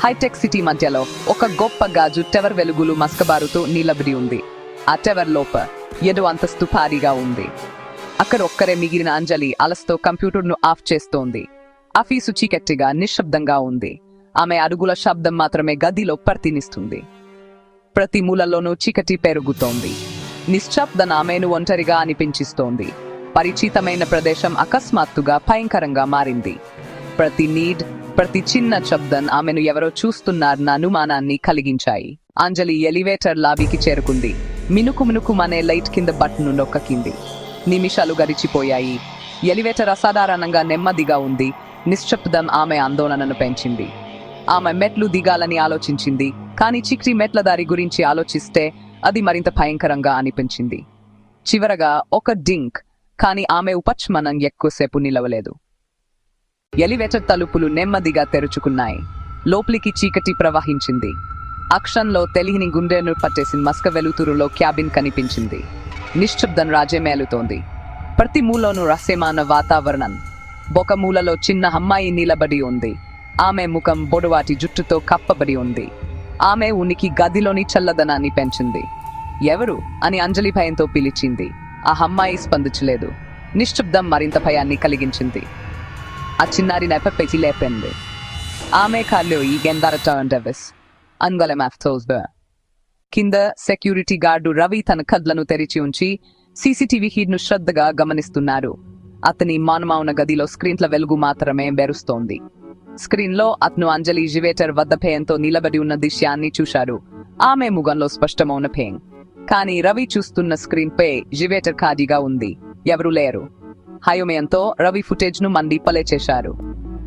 Hitech city మధ్యలో ఒక గొప్ప గాజు టెవర్ వెలుగులు మస్కబారుతూ నిలబడి ఉంది. ఆ టెవర్ లోప ఏదో అంతస్తు భారీగా ఉంది. అక్కడ ఒక్కరే మిగిలిన అంజలి అలస్తో కంప్యూటర్ను ఆఫ్ చేస్తోంది. ఆఫీసు చీకట్టిగా నిశ్శబ్దంగా ఉంది. ఆమె అడుగుల శబ్దం మాత్రమే గదిలో పర్తినిస్తుంది. ప్రతి మూలలోనూ చీకటి పెరుగుతోంది. నిశ్శబ్దన ఆమెను ఒంటరిగా అనిపించిస్తోంది. పరిచితమైన ప్రదేశం అకస్మాత్తుగా భయంకరంగా మారింది. ప్రతి నీడ్ ప్రతి చిన్న శబ్దం ఆమెను ఎవరో చూస్తున్నారన్న అనుమానాన్ని కలిగించాయి. అంజలి ఎలివేటర్ లాబీకి చేరుకుంది. మినుకు మినుకు అనే లైట్ కింద బట్ను నొక్కకింది నిమిషాలు గడిచిపోయాయి. ఎలివేటర్ అసాధారణంగా నెమ్మదిగా ఉంది. నిశ్శబ్దం ఆమె ఆందోళనను పెంచింది. ఆమె మెట్లు దిగాలని ఆలోచించింది. కానీ చిక్రి మెట్ల దారి గురించి ఆలోచిస్తే అది మరింత భయంకరంగా అనిపించింది. చివరగా ఒక డింక్. కానీ ఆమె ఉపచ్మనం ఎక్కువసేపు నిలవలేదు. ఎలివేటర్ తలుపులు నెమ్మదిగా తెరుచుకున్నాయి. లోపలికి చీకటి ప్రవహించింది. అక్షంలో తెలియని గుండెను పట్టేసిన మస్క వెలుతురులో క్యాబిన్ కనిపించింది. నిశ్శబ్దం రాజేమేలుతోంది. ప్రతి మూలోనూ రహస్యమాన వాతావరణం. ఒక మూలలో చిన్న అమ్మాయి నిలబడి ఉంది. ఆమె ముఖం బొడవాటి జుట్టుతో కప్పబడి ఉంది. ఆమె ఉనికి గదిలోని చల్లదనాన్ని పెంచింది. ఎవరు? అని అంజలి భయంతో పిలిచింది. ఆ అమ్మాయి స్పందించలేదు. నిశ్శబ్దం మరింత భయాన్ని కలిగించింది. ఆ చిన్నారి నెపపెట్టి లేపింది ఆమె కాళ్ళు ఈ గెందారటస్ అంగల మ్యాథ్తోస్బర్ కింద సెక్యూరిటీ గార్డు రవి తన కద్లను తెరిచి ఉంచి సీసీటీవీ హీడ్ను శ్రద్ధగా గమనిస్తున్నారు అతని మానమౌన గదిలో స్క్రీన్ల వెలుగు మాత్రమే బెరుస్తోంది స్క్రీన్లో అతను అంజలి జివేటర్ వద్ద భయంతో నిలబడి ఉన్న దృశ్యాన్ని చూశారు ఆమె ముఖంలో స్పష్టమైన భయం కానీ రవి చూస్తున్న స్క్రీన్ పై జివేటర్ ఖాళీగా ఉంది ఎవరూ లేరు హయోమయంతో రవి ఫుటేజ్ను మండి పలే చేశారు.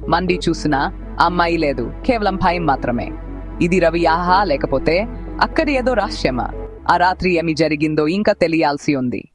మండి చూసినా అమ్మాయి లేదు కేవలం భయం మాత్రమే. ఇది రవి ఆహా లేకపోతే అక్కడ ఏదో రహస్యమా? ఆ రాత్రి ఏమి జరిగిందో ఇంకా తెలియాల్సి ఉంది.